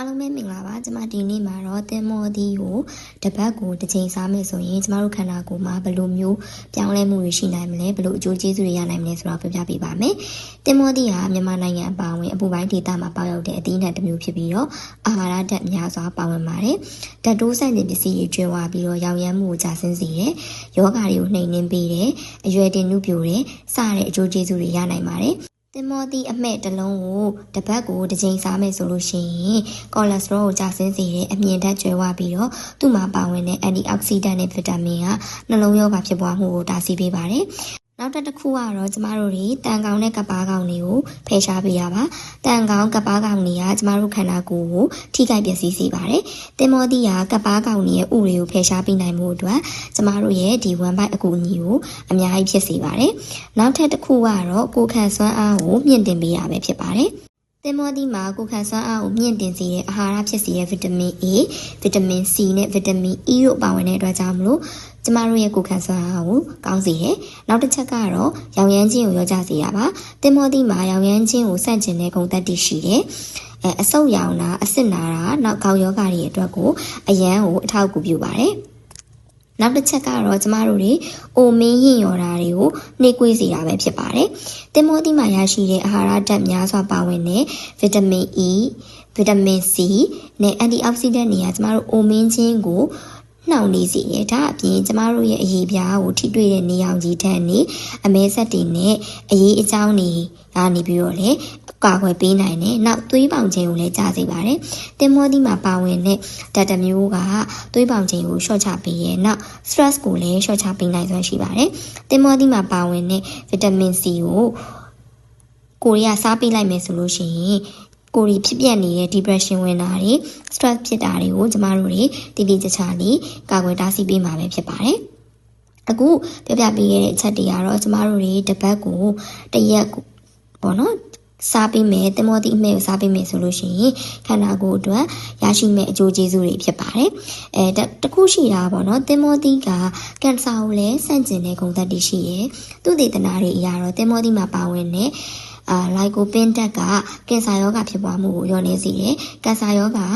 အားလုံးပဲမင်္ဂလာပါကျွန်မဒီနေ့မှာတော့တင်မောသီးကိုတပတ်ကိုတစ်ချိန်စားမယ်ဆိုရင်ကျမတို့ခန္ဓာကိုယ်မှာဘယ်လိုမျိုးပြောင်းလဲမှုတွေရှိနိုင်မလဲဘယ်လိုအကျိုးကျေးဇူးတွေရနိုင်မလဲဆိုတော့ပြောပြပေးပါမယ်တင်မောသီးဟာမြန်မာနိုင်ငံအပါအဝင်အပူပိုင်းဒေသမှာပေါက်ရောက်တဲ့အသီးနှံတစ်မျိုးဖြစ်ပြီးတော့အာဟာရဓာတ်များစွာပါဝင်ပါတယ်ဓာတ်တိုးဆိုင်တဲ့ပစ္စည်းတွေကျွဲဝပြီးတော့ရောင်ရမ်းမှုကိုကြာဆင်းစေတယ်ယောဂါတွေကိုနှိမ်နှင်းပေးတယ်အရွယ်တင်နုပြိုတယ်စတဲ့အကျိုးကျေးဇူးတွေရနိုင်ပါတယ် တင်မောသီးအမှဲ့တစ်လုံးကိုတစ်ပတ်ကိုတစ်ချိန်စားမယ်ဆိုလို့ရှိရင်ကော်လက်စထရောကိုကျဆင်းစေတဲ့အမြင့်ဓာတ်ကျွဲဝပြီးတော့သူ့မှာပါဝင်တဲ့အန်တီအောက်ဆီဒန့်နဲ့ဗီတာမင်ကနှလုံးရောဂါဖြစ်ပွားမှုကိုတားဆီးပေးပါတယ်။ နောက်တစ်ခုကတော့ကျမတို့တွေတန်ကောင်နဲ့ကပ္ပါးကောင်တွေကိုဖယ်ရှားပေးရပါ။တန်ကောင်ကပ္ပါးကောင်တွေကကျမတို့ခန္ဓာကိုယ်ကိုထိခိုက်ပျက်စီးစေပါတယ်။တင်မောသီးကကပ္ပါးကောင်တွေရဲ့ဥတွေကိုဖယ်ရှားပေးနိုင်မှုအတွက်ကျမတို့ရဲ့ဒီ1 byte အကူအညီကိုအများကြီးဖြစ်စေပါတယ်။နောက်ထပ်တစ်ခုကတော့ကိုယ်ခံစွမ်းအားကိုမြင့်တင်ပေးရပဲဖြစ်ပါတယ်။ သင်္ဘောသီးမှာကိုယ်ခံစွမ်းအားကိုမြင့်တင်စေတဲ့အာဟာရဖြစ်စေတဲ့ဗီတာမင် A ဗီတာမင် C နဲ့ဗီတာမင် E တို့ပါဝင်တဲ့အတွက်ကြောင့်မလို့ကျမတို့ရဲ့ကိုယ်ခံစွမ်းအားကိုကောင်းစေတယ်။နောက်တစ်ချက်ကတော့ရောင်ရမ်းခြင်းကိုရောကြစေရပါ။သင်္ဘောသီးမှာရောင်ရမ်းခြင်းကိုစန့်ကျင်တဲ့ဂုဏ်သက်တည်ရှိတယ်။အဲအဆုတ်ရောင်တာအစစ်နာတာနောက်ကောက်ယောဂတွေအတွက်ကိုအရန်ကိုအထောက်အကူပြုပါတယ်။ နောက်တစ်ချက်ကတော့ကျမတို့တွေအိုမင်းရင်ရော်တာတွေကိုနှိကွေးစေတာပဲဖြစ်ပါတယ်။တင်မောသီးမှာရရှိတဲ့အာဟာရဓာတ်များစွာပါဝင်တဲ့ဗီတာမင် E ဗီတာမင် C နဲ့အန်တီအောက်ဆီဒန့်တွေကကျမတို့အိုမင်းချင်းကို နှောင့်နေစေတယ်ဒါအပြင်ကျမတို့ရဲ့အရေးပြားကိုထိတွေ့တဲ့နေအောင်ကြီးထက်နေအမဲဆက်တွေနဲ့အရေးအကြောင်းတွေကနေပြီးတော့လေကာကွယ်ပေးနိုင်တယ်နောက်သွေးပေါင်ခြင်းကိုလည်းကြားစေပါတယ်တင်မောသီးမှာပါဝင်တဲ့ဓာတ်တမျိုးကသွေးပေါင်ခြင်းကိုရှော့ချပေးရဲ့နောက် stress ကိုလည်းရှော့ချပေးနိုင်စွမ်းရှိပါတယ်တင်မောသီးမှာပါဝင်တဲ့ဗီတာမင် C ကိုကိုရီးယားစားပေးလိုက်မယ်ဆိုလို့ရှိရင် ကိုရီဖြစ်ပြနေတဲ့ depression ဝင်တာတွေ stress ဖြစ်တာတွေကိုကျမတို့တွေတည်တည်ချာချာလေးကာကွယ်တားဆီးပေးမှာပဲဖြစ်ပါတယ်။အခုပြပြပေးခဲ့တဲ့အချက်တွေကတော့ကျမတို့တွေတပတ်ကိုတရက်ပေါ့နော်စားပေးမယ်တင်မောတိအမဲကိုစားပေးမယ်ဆိုလို့ရှိရင်ခန္ဓာကိုယ်အတွက်ရရှိမဲ့အကျိုးကျေးဇူးတွေဖြစ်ပါတယ်။အဲတခုရှိတာပေါ့နော်တင်မောတိကကင်ဆာကိုလည်းဆန့်ကျင်တဲ့ဂုဏ်သက်တည်ရှိရယ်။သူ့ဒေသနာတွေအရာတော့တင်မောတိမှာပါဝင်တဲ့ အာလိုက်ကိုပင်တက်ကကင်ဆာရောဂါဖြစ်ပွားမှုကိုညှော်နေစေတယ်။ကင်ဆာရောဂါ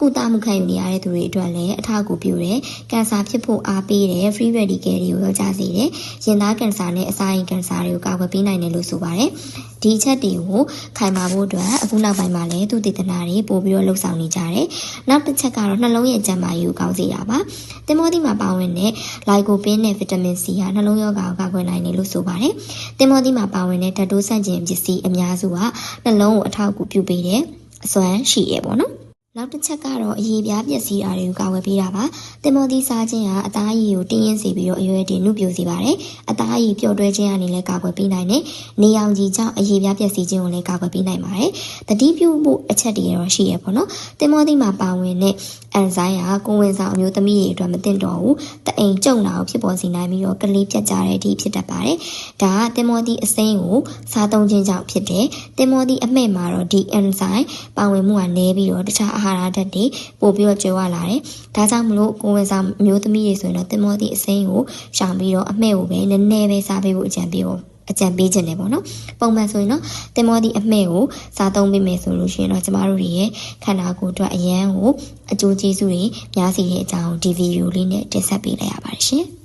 ကုသမှုခံယူနေရတဲ့သူတွေအတွက်လည်းအထောက်အကူပြုတယ်။ကင်ဆာဖြစ်ဖို့အားပေးတယ် free radical တွေကိုရောကြစေတယ်။ရင်သားကင်ဆာနဲ့အစာရင်ကင်ဆာတွေကိုကာကွယ်ပေးနိုင်တယ်လို့ဆိုပါတယ်။ဒီချက်တွေကိုခိုင်မာဖို့အတွက်အခုနောက်ပိုင်းမှာလည်းသူတည်တနာတွေပို့ပြီးတော့လှုပ်ဆောင်နေကြတယ်။နောက်တစ်ချက်ကတော့နှလုံးရဲ့ကျန်းမာရေးကိုကောင်းစေတာပါ။တင်မောသီမှာပါဝင်တဲ့လိုက်ကိုပင်းနဲ့ဗီတာမင် C ဟာနှလုံးရောဂါကိုကာကွယ်နိုင်တယ်လို့ဆိုပါတယ်။တင်မောသီမှာပါဝင်တဲ့ဓာတ်တိုးဆန့်ကျင်ပစ္စည်းအများစုကနှလုံးကိုအထောက်အကူပြုပေးတယ်။အစွမ်းရှိရပေါ့နော်။ နောက်တစ်ချက်ကတော့အရေးပြားပျက်စီးတာတွေကိုကာဝယ်ပေးတာပါ။တင်မောသီးစားခြင်းကအသားရည်ကိုတင်းရင်စေပြီးတော့အရွယ်တင်နှုတ်ပြိုစေပါတယ်။အသားရည်ပျော့တွဲခြင်းကနေလည်းကာကွယ်ပေးနိုင်တယ်။နေအောင်ကြီးကြောင့်အရေးပြားပျက်စီးခြင်းကိုလည်းကာကွယ်ပေးနိုင်ပါတယ်။တတိပြုဖို့အချက်တွေရောရှိရပေါ့နော်။တင်မောသီးမှာပါဝင်တဲ့အန်ဇိုင်းဟာကိုဝင်ဆောင်အမျိုးသမီးတွေအတွက်မသင့်တော်ဘူး။တအိမ်ကြုံတာကိုဖြစ်ပေါ်စေနိုင်ပြီးတော့ကလေးပြတ်ကြတဲ့အထိဖြစ်တတ်ပါတယ်။ဒါကတင်မောသီးအစိမ်းကိုစားသုံးခြင်းကြောင့်ဖြစ်တယ်။တင်မောသီးအမှဲ့မှာတော့ဒီအန်ဇိုင်းပါဝင်မှုကနည်းပြီးတော့တခြားအာဟာရဓာတ်တွေပို့ပြီးတော့ကျွဲဝလာတယ်။ဒါကြောင့်မလို့ကိုဝင်ဆောင်မျိုးသမီးတွေဆိုရင်တော့တင်မောသည့်အစိမ်းကိုရှောင်ပြီးတော့အမှဲ့ကိုပဲနည်းနည်းပဲစားပေးဖို့အကြံပေးဖို့အကြံပေးခြင်းတယ်ပေါ့နော်ပုံမှန်ဆိုရင်တော့တင်မောသည့်အမှဲ့ကိုစားသုံးပေးမယ်ဆိုလို့ရှိရင်တော့ကျမတို့ရဲ့ခန္ဓာကိုယ်အတွက်အရန်ကိုအကျိုးကျေးဇူးတွေများစီတဲ့အကြောင်းဒီဗီဒီယိုလေးနဲ့တင်ဆက်ပေးလိုက်ရပါတယ်ရှင်